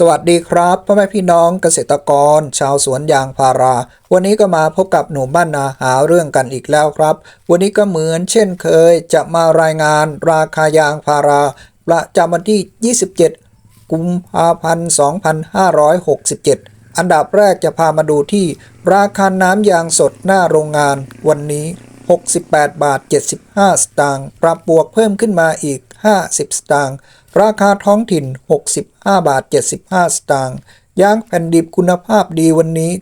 สวัสดีครับพ่อแม่พี่น้องเกษตรกร ชาวสวนยางพารา วันนี้ก็มาพบกับหนุ่มบ้านนาหาเรื่องกันอีกแล้วครับ วันนี้ก็เหมือนเช่นเคยจะมารายงานราคายางพารา ประจำวันที่ 27 กุมภาพันธ์ 2567 อันดับแรกจะพามาดูที่ราคาน้ำยางสดหน้าโรงงานวันนี้ 68 บาท 75 สตางค์ปรับบวกเพิ่มขึ้นมาอีก 50 สตางค์ราคาท้องถิ่น 65 บาท 75 สตางค์ยางแผ่นดิบคุณภาพดีวันนี้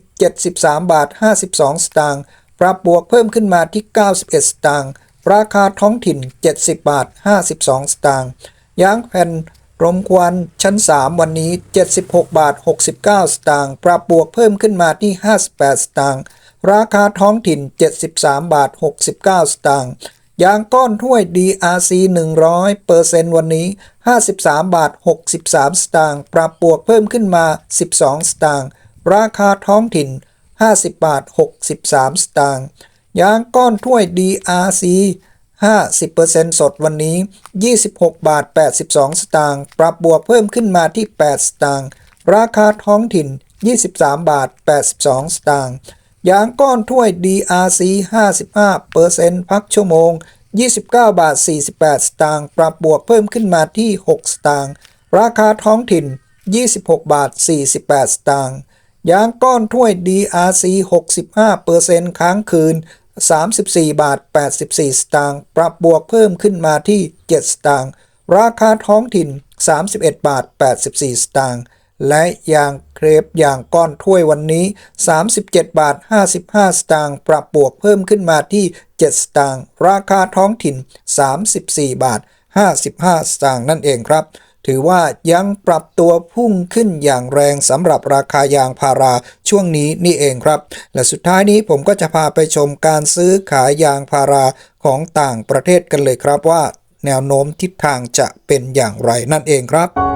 73 บาท 52 สตางค์ปรับบวกเพิ่มขึ้นมาที่ 91 สตางค์ราคาท้องถิ่น 70 บาท 52 สตางค์ยางแผ่นรมควันชั้น 3 วันนี้ 76 บาท 69 สตางค์ปรับบวกเพิ่มขึ้นมาที่ 58 สตางค์ ราคาท้องถิ่น 73 บาท 69 สตางค์ยางก้อนถ้วย DRC 100เปอร์เซ็นต์วันนี้ 53 บาท 63 สตางค์ปรับบวกเพิ่มขึ้นมา 12 สตางค์ราคาท้องถิ่น 50 บาท 63 สตางค์ยางก้อนถ้วย DRC 50%สดวันนี้ 26 บาท 82 สตางค์ปรับบวกเพิ่มขึ้นมาที่ 8 สตางค์ราคาท้องถิ่น 23 บาท 82 สตางค์ ยางก้อนถ้วย DRC 55%พักชั่วโมง 29 บาท 48 สตางค์ปรับบวกเพิ่มขึ้นมาที่ 6 สตางค์ราคาท้องถิ่น 26 บาท 48 สตางค์ยางก้อนถ้วย DRC 65%ค้างคืน 34 บาท 84 สตางค์ปรับบวกเพิ่มขึ้นมาที่ 7 สตางค์ราคาท้องถิ่น 31 บาท 84 สตางค์ และยางเครปยางก้อนถ้วยวันนี้ 37 บาท 55 สตางค์ปรับบวกเพิ่มขึ้นมาที่ 7 สตางค์ราคาท้องถิ่น 34 บาท 55 สตางค์นั่นเองครับ ถือว่ายังปรับตัวพุ่งขึ้นอย่างแรงสำหรับราคายางพาราช่วงนี้นี่เองครับ และสุดท้ายนี้ผมก็จะพาไปชมการซื้อขายยางพาราของต่างประเทศกันเลยครับว่า แนวโน้มทิศทางจะเป็นอย่างไรนั่นเองครับ